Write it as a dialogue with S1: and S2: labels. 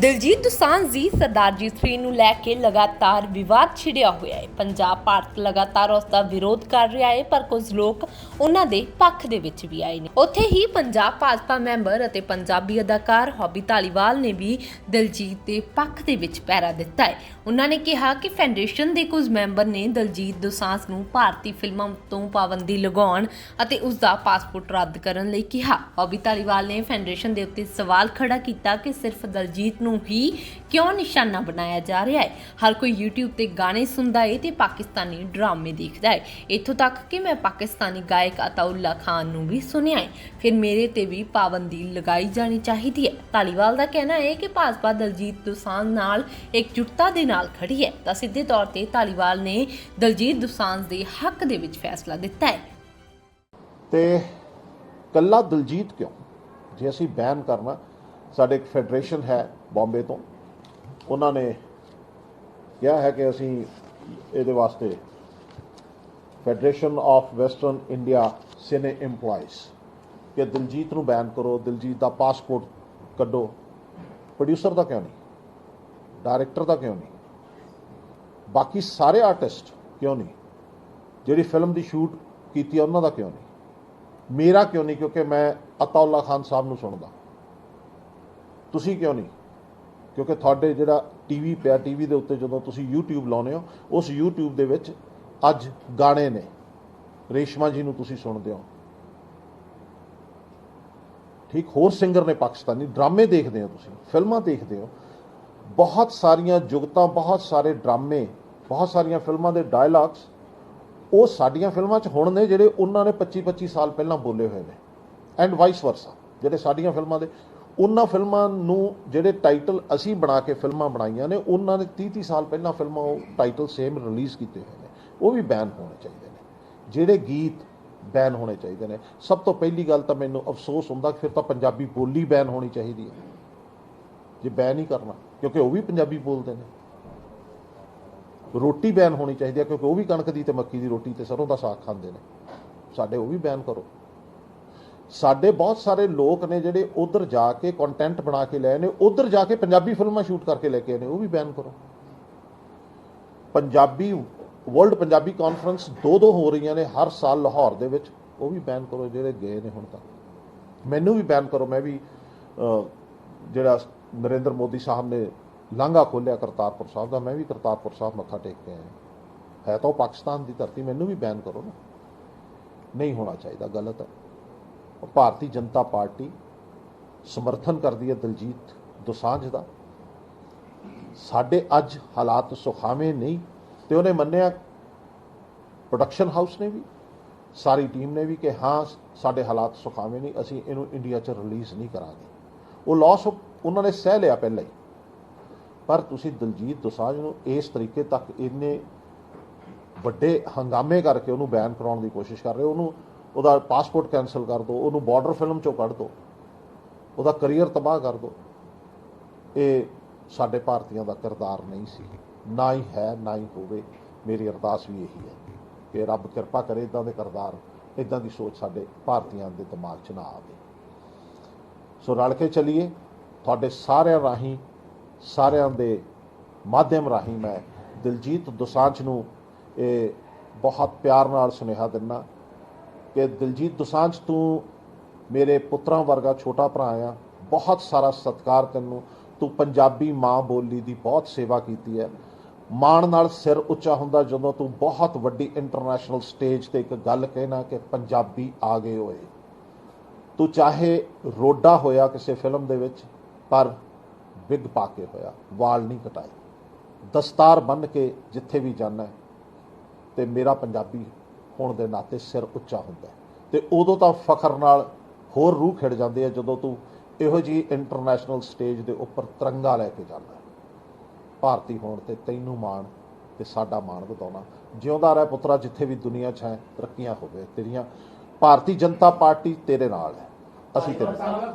S1: ਦਿਲਜੀਤ ਦੋਸਾਂਝ ਜੀ ਸਰਦਾਰ ਜੀ 3 ਨੂੰ ਲੈ ਕੇ ਲਗਾਤਾਰ ਵਿਵਾਦ ਛਿੜਿਆ ਹੋਇਆ ਹੈ। ਪੰਜਾਬ ਭਾਰਤ ਲਗਾਤਾਰ ਉਸ ਦਾ ਵਿਰੋਧ ਕਰ ਰਿਹਾ ਹੈ, ਪਰ ਕੁਝ ਲੋਕ ਉਹਨਾਂ ਦੇ ਪੱਖ ਦੇ ਵਿੱਚ ਵੀ ਆਏ ਨੇ। ਉੱਥੇ ਹੀ ਪੰਜਾਬ ਭਾਜਪਾ ਮੈਂਬਰ ਅਤੇ ਪੰਜਾਬੀ ਅਦਾਕਾਰ ਹੌਬੀ ਧਾਲੀਵਾਲ ਨੇ ਵੀ ਦਿਲਜੀਤ ਦੇ ਪੱਖ ਦੇ ਵਿੱਚ ਪੈਰਾ ਦਿੱਤਾ ਹੈ। ਉਹਨਾਂ ਨੇ ਕਿਹਾ ਕਿ ਫੈਡਰੇਸ਼ਨ ਦੇ ਕੁਝ ਮੈਂਬਰ ਨੇ ਦਿਲਜੀਤ ਦੋਸਾਂਝ ਨੂੰ ਭਾਰਤੀ ਫਿਲਮਾਂ ਤੋਂ ਪਾਬੰਦੀ ਲਗਾਉਣ ਅਤੇ ਉਸ ਦਾ ਪਾਸਪੋਰਟ ਰੱਦ ਕਰਨ ਲਈ ਕਿਹਾ। ਹੌਬੀ ਧਾਲੀਵਾਲ ਨੇ ਫੈਡਰੇਸ਼ਨ ਦੇ ਉੱਤੇ ਸਵਾਲ ਖੜਾ ਕੀਤਾ ਕਿ ਸਿਰਫ ਦਲਜੀਤ ਨੂੰ ਹੀ ਕਿਉਂ ਨਿਸ਼ਾਨਾ ਬਣਾਇਆ ਜਾ ਰਿਹਾ ਹੈ? ਹਰ ਕੋਈ YouTube ਤੇ ਗਾਣੇ ਸੁਣਦਾ ਹੈ ਤੇ ਪਾਕਿਸਤਾਨੀ ਡਰਾਮੇ ਦੇਖਦਾ ਹੈ ਇੱਥੋਂ ਤੱਕ ਕਿ ਮੈਂ ਪਾਕਿਸਤਾਨੀ ਗਾਇਕ ਅਤਾਉੱਲਾ ਖਾਨ ਨੂੰ ਵੀ ਸੁਣਿਆ ਹੈ ਫਿਰ ਮੇਰੇ ਤੇ ਵੀ ਪਾਬੰਦੀ ਲਗਾਈ ਜਾਣੀ ਚਾਹੀਦੀ ਹੈ ਧਾਲੀਵਾਲ ਦਾ ਕਹਿਣਾ ਹੈ ਕਿ ਭਾਜਪਾ ਦਲਜੀਤ ਦੋਸਾਂਝ ਨਾਲ ਇਕਜੁੱਟਤਾ ਦੇ ਨਾਲ ਖੜੀ ਹੈ ਤਾਂ ਸਿੱਧੇ ਤੌਰ ਤੇ ਧਾਲੀਵਾਲ ਨੇ ਦਲਜੀਤ ਦੋਸਾਂਝ ਦੇ ਹੱਕ ਦੇ ਵਿੱਚ ਫੈਸਲਾ ਦਿੱਤਾ ਹੈ
S2: ਤੇ ਕੱਲਾ ਦਲਜੀਤ ਕਿਉਂ? ਜੇ ਅਸੀਂ ਬੈਨ ਕਰਨਾ ਸਾਡੇ ਇੱਕ ਫੈਡਰੇਸ਼ਨ ਹੈ ਬੰਬੇ ਤੋਂ। ਉਹਨਾਂ ਨੇ ਕਿਹਾ ਹੈ ਕਿ ਅਸੀਂ ਇਹਦੇ ਵਾਸਤੇ federation of western India cine EMPLOYEES ਕਿ ਦਿਲਜੀਤ ਨੂੰ ਬੈਨ ਕਰੋ, ਦਿਲਜੀਤ ਦਾ ਪਾਸਪੋਰਟ ਕੱਢੋ। ਪ੍ਰੋਡਿਊਸਰ ਦਾ ਕਿਉਂ ਨਹੀਂ? ਡਾਇਰੈਕਟਰ ਦਾ ਕਿਉਂ ਨਹੀਂ? ਬਾਕੀ ਸਾਰੇ ਆਰਟਿਸਟ ਕਿਉਂ ਨਹੀਂ? ਜਿਹੜੀ ਫਿਲਮ ਦੀ ਸ਼ੂਟ ਕੀਤੀ ਹੈ ਉਹਨਾਂ ਦਾ ਕਿਉਂ ਨਹੀਂ? ਮੇਰਾ ਕਿਉਂ ਨਹੀਂ? ਕਿਉਂਕਿ ਮੈਂ ਅਤਾਉਲਾ ਖਾਨ ਸਾਹਿਬ ਨੂੰ ਸੁਣਦਾ। ਤੁਸੀਂ ਕਿਉਂ ਨਹੀਂ? ਕਿਉਂਕਿ ਤੁਹਾਡੇ ਜਿਹੜਾ ਟੀਵੀ ਪਿਆ ਟੀਵੀ ਦੇ ਉੱਤੇ ਜਦੋਂ ਤੁਸੀਂ YouTube ਲਾਉਨੇ ਹੋ, ਉਸ YouTube ਦੇ ਵਿੱਚ ਅੱਜ ਗਾਣੇ ਨੇ। ਰੇਸ਼ਮਾ ਜੀ ਨੂੰ ਤੁਸੀਂ ਸੁਣਦੇ ਹੋ। ਠੀਕ, ਹੋਰ ਸਿੰਗਰ ਨੇ ਪਾਕਿਸਤਾਨੀ, ਡਰਾਮੇ ਦੇਖਦੇ ਹੋ ਤੁਸੀਂ, ਫਿਲਮਾਂ ਦੇਖਦੇ ਹੋ। ਬਹੁਤ ਸਾਰੀਆਂ ਜੁਗਤਾਂ, ਬਹੁਤ ਸਾਰੇ ਡਰਾਮੇ, ਬਹੁਤ ਸਾਰੀਆਂ ਫਿਲਮਾਂ ਦੇ ਡਾਇਲੌਗਸ ਉਹ ਸਾਡੀਆਂ ਫਿਲਮਾਂ 'ਚ ਹੁਣ ਨੇ ਜਿਹੜੇ ਉਹਨਾਂ ਨੇ 25 25 ਸਾਲ ਪਹਿਲਾਂ ਬੋਲੇ ਹੋਏ ਨੇ। ਐਂਡ ਵਾਈਸ ਵਰਸਾ ਜਿਹੜੇ ਸਾਡੀਆਂ ਫਿਲਮਾਂ ਦੇ ਉਹਨਾਂ ਫਿਲਮਾਂ ਨੂੰ ਜਿਹੜੇ ਟਾਈਟਲ ਅਸੀਂ ਬਣਾ ਕੇ ਫਿਲਮਾਂ ਬਣਾਈਆਂ ਨੇ, ਉਹਨਾਂ ਨੇ 30 30 ਸਾਲ ਪਹਿਲਾਂ ਫਿਲਮਾਂ ਉਹ ਟਾਈਟਲ ਸੇਮ ਰਿਲੀਜ਼ ਕੀਤੇ ਹੋਏ ਨੇ। ਉਹ ਵੀ ਬੈਨ ਹੋਣੇ ਚਾਹੀਦੇ ਨੇ। ਜਿਹੜੇ ਗੀਤ ਬੈਨ ਹੋਣੇ ਚਾਹੀਦੇ ਨੇ। ਸਭ ਤੋਂ ਪਹਿਲੀ ਗੱਲ ਤਾਂ ਮੈਨੂੰ ਅਫਸੋਸ ਹੁੰਦਾ ਕਿ ਫਿਰ ਤਾਂ ਪੰਜਾਬੀ ਬੋਲੀ ਬੈਨ ਹੋਣੀ ਚਾਹੀਦੀ ਹੈ। ਜੇ ਬੈਨ ਹੀ ਕਰਨਾ, ਕਿਉਂਕਿ ਉਹ ਵੀ ਪੰਜਾਬੀ ਬੋਲਦੇ ਨੇ। ਰੋਟੀ ਬੈਨ ਹੋਣੀ ਚਾਹੀਦੀ ਹੈ, ਕਿਉਂਕਿ ਉਹ ਵੀ ਕਣਕ ਦੀ ਤੇ ਮੱਕੀ ਦੀ ਰੋਟੀ ਤੇ ਸਰੋਂ ਦਾ ਸਾਗ ਖਾਂਦੇ ਨੇ। ਸਾਡੇ ਉਹ ਵੀ ਬੈਨ ਕਰੋ। ਸਾਡੇ ਬਹੁਤ ਸਾਰੇ ਲੋਕ ਨੇ ਜਿਹੜੇ ਉਧਰ ਜਾ ਕੇ ਕੰਟੈਂਟ ਬਣਾ ਕੇ ਲਏ ਨੇ, ਉਧਰ ਜਾ ਕੇ ਪੰਜਾਬੀ ਫਿਲਮਾਂ ਸ਼ੂਟ ਕਰਕੇ ਲੈ ਕੇ ਆਏ ਨੇ, ਉਹ ਵੀ ਬੈਨ ਕਰੋ। ਪੰਜਾਬੀ ਵਰਲਡ ਪੰਜਾਬੀ ਕਾਨਫਰੰਸ ਦੋ ਦੋ ਹੋ ਰਹੀਆਂ ਨੇ ਹਰ ਸਾਲ ਲਾਹੌਰ ਦੇ ਵਿੱਚ, ਉਹ ਵੀ ਬੈਨ ਕਰੋ, ਜਿਹੜੇ ਗਏ ਨੇ ਹੁਣ ਤੱਕ। ਮੈਨੂੰ ਵੀ ਬੈਨ ਕਰੋ, ਮੈਂ ਵੀ ਜਿਹੜਾ ਨਰਿੰਦਰ ਮੋਦੀ ਸਾਹਿਬ ਨੇ ਲਾਂਘਾ ਖੋਲਿਆ ਕਰਤਾਰਪੁਰ ਸਾਹਿਬ ਦਾ, ਮੈਂ ਵੀ ਕਰਤਾਰਪੁਰ ਸਾਹਿਬ ਮੱਥਾ ਟੇਕ ਕੇ ਆਇਆ। ਹੈ ਤਾਂ ਉਹ ਪਾਕਿਸਤਾਨ ਦੀ ਧਰਤੀ, ਮੈਨੂੰ ਵੀ ਬੈਨ ਕਰੋ ਨਾ। ਨਹੀਂ ਹੋਣਾ ਚਾਹੀਦਾ, ਗਲਤ ਹੈ। ਭਾਰਤੀ ਜਨਤਾ ਪਾਰਟੀ ਸਮਰਥਨ ਕਰਦੀ ਹੈ ਦਲਜੀਤ ਦੋਸਾਂਝ ਦਾ। ਸਾਡੇ ਅੱਜ ਹਾਲਾਤ ਸੁਖਾਵੇਂ ਨਹੀਂ ਤੇ ਉਹਨੇ ਮੰਨਿਆ ਪ੍ਰੋਡਕਸ਼ਨ ਹਾਊਸ ਨੇ ਵੀ, ਸਾਰੀ ਟੀਮ ਨੇ ਵੀ ਕਿ ਹਾਂ, ਸਾਡੇ ਹਾਲਾਤ ਸੁਖਾਵੇਂ ਨਹੀਂ, ਅਸੀਂ ਇਹਨੂੰ ਇੰਡੀਆ 'ਚ ਰਿਲੀਜ਼ ਨਹੀਂ ਕਰਾਂਗੇ। ਉਹ ਲਾਸ ਉਹਨਾਂ ਨੇ ਸਹਿ ਲਿਆ ਪਹਿਲਾਂ ਹੀ। ਪਰ ਤੁਸੀਂ ਦਲਜੀਤ ਦੋਸਾਂਝ ਨੂੰ ਇਸ ਤਰੀਕੇ ਤੱਕ ਇੰਨੇ ਵੱਡੇ ਹੰਗਾਮੇ ਕਰਕੇ ਉਹਨੂੰ ਬੈਨ ਕਰਾਉਣ ਦੀ ਕੋਸ਼ਿਸ਼ ਕਰ ਰਹੇ ਹੋ, ਉਹਨੂੰ ਉਹਦਾ ਪਾਸਪੋਰਟ ਕੈਨਸਲ ਕਰ ਦਿਓ ਉਹਨੂੰ ਬਾਰਡਰ ਫਿਲਮ ਚੋਂ ਕੱਢ ਦਿਓ ਉਹਦਾ ਕੈਰੀਅਰ ਤਬਾਹ ਕਰ ਦਿਓ ਇਹ ਸਾਡੇ ਭਾਰਤੀਆਂ ਦਾ ਕਿਰਦਾਰ ਨਹੀਂ ਸੀ। ਨਾ ਹੀ ਹੈ, ਨਾ ਹੀ ਹੋਵੇ, ਮੇਰੀ ਅਰਦਾਸ ਵੀ ਇਹੀ ਹੈ ਕਿ ਰੱਬ ਕਿਰਪਾ ਕਰੇ ਇਦਾਂ ਦੇ ਕਿਰਦਾਰ ਇਦਾਂ ਦੀ ਸੋਚ ਸਾਡੇ ਭਾਰਤੀਆਂ ਦੇ ਦਿਮਾਗ 'ਚ ਨਾ ਆਵੇ। ਸੋ ਰਲ ਕੇ ਚੱਲੀਏ। ਤੁਹਾਡੇ ਸਾਰਿਆਂ ਰਾਹੀਂ, ਸਾਰਿਆਂ ਦੇ ਮਾਧਿਅਮ ਰਾਹੀਂ ਮੈਂ ਦਿਲਜੀਤ ਦੋਸਾਂਝ ਨੂੰ ਇਹ ਬਹੁਤ ਪਿਆਰ ਨਾਲ ਸੁਨੇਹਾ ਦਿੰਦਾ ਕਿ ਦਿਲਜੀਤ ਦੁਸਾਂਝ, ਤੂੰ ਮੇਰੇ ਪੁੱਤਰਾਂ ਵਰਗਾ ਛੋਟਾ ਭਰਾ ਆ। ਬਹੁਤ ਸਾਰਾ ਸਤਿਕਾਰ ਤੈਨੂੰ। ਤੂੰ ਪੰਜਾਬੀ ਮਾਂ ਬੋਲੀ ਦੀ ਬਹੁਤ ਸੇਵਾ ਕੀਤੀ ਹੈ। ਮਾਣ ਨਾਲ ਸਿਰ ਉੱਚਾ ਹੁੰਦਾ ਜਦੋਂ ਤੂੰ ਬਹੁਤ ਵੱਡੀ ਇੰਟਰਨੈਸ਼ਨਲ ਸਟੇਜ ਤੇ ਇੱਕ ਗੱਲ ਕਹਿਣਾ ਕਿ ਪੰਜਾਬੀ ਆ ਗਏ ਹੋਏ। ਤੂੰ ਚਾਹੇ ਰੋਡਾ ਹੋਇਆ ਕਿਸੇ ਫਿਲਮ ਦੇ ਵਿੱਚ, ਪਰ ਵਿਗ ਪਾ ਕੇ ਹੋਇਆ। ਵਾਲ ਨਹੀਂ ਕਟਾਏ। ਦਸਤਾਰ ਬੰਨ ਕੇ ਜਿੱਥੇ ਵੀ ਜਾਣਾ ਹੈ ਤੇ ਮੇਰਾ ਪੰਜਾਬੀ ਹੋਣ ਦੇ ਨਾਤੇ ਸਿਰ ਉੱਚਾ ਹੁੰਦਾ ਹੈ। ਤੇ ਉਦੋਂ ਤਾਂ ਫਖਰ ਨਾਲ ਹੋਰ ਰੂਹ ਖਿੜ ਜਾਂਦੀ ਹੈ ਜਦੋਂ ਤੂੰ ਇਹੋ ਜੀ ਇੰਟਰਨੈਸ਼ਨਲ ਸਟੇਜ ਦੇ ਉੱਪਰ ਤਿਰੰਗਾ ਲੈ ਕੇ ਜਾਂਦਾ ਭਾਰਤੀ ਹੋਣ ਤੇ ਤੈਨੂੰ ਮਾਣ ਤੇ ਸਾਡਾ ਮਾਣ ਵਧਾਉਣਾ। ਜਿਉਂਦਾ ਰਹਿ ਪੁੱਤਰਾ, ਜਿੱਥੇ ਵੀ ਦੁਨੀਆ 'ਚ ਹੈ, ਤਰੱਕੀਆਂ ਹੋਵੇ ਤੇਰੀਆਂ। ਭਾਰਤੀ ਜਨਤਾ ਪਾਰਟੀ ਤੇਰੇ ਨਾਲ ਹੈ। ਅਸੀਂ ਤੇਰੇ ਨਾਲ।